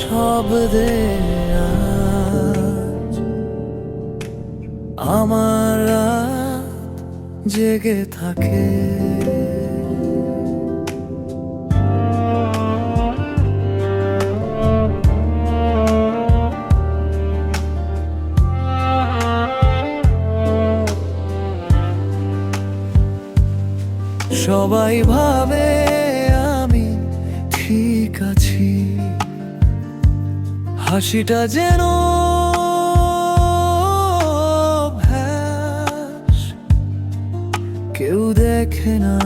শব্দে আজ আমার জেগে থাকে। সবাই ভাবে ঠিক আছি হাসিটা যেন। কেউ দেখে না,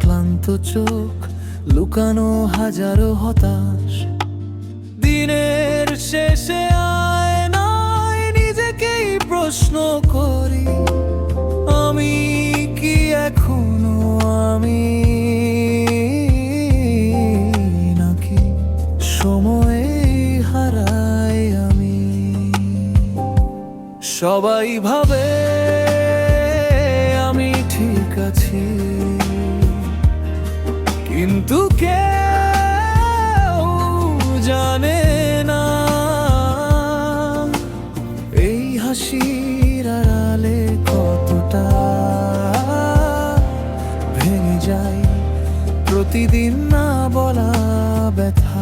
ক্লান্ত চোখ, লুকানো হাজারো হতাশ দিনের শেষে আয়নায় নিজেকেই প্রশ্ন করি, আমি কি এখনও আমি সময়ে হারাই আমি। সবাই ভাবে আমি ঠিক আছি। কিন্তু কেউ জানে না এই হাসির কতটা ভেঙে যায়। প্রতিদিন না বলা ব্যথা।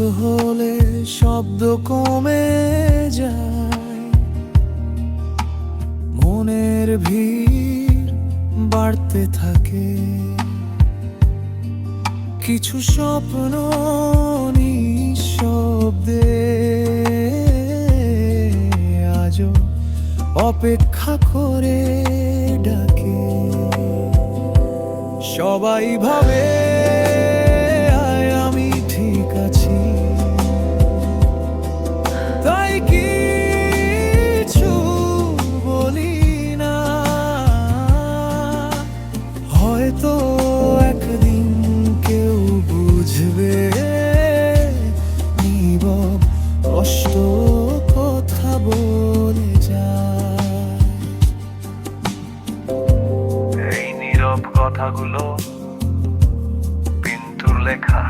হলে শব্দ কমে যায়। মনের ভিড় বাড়তে থাকে। কিছু স্বপ্ন নিঃশব্দে আজও অপেক্ষা করে ডাকে। সবাই ভাবে কথাগুলো পিন্টুর লেখা।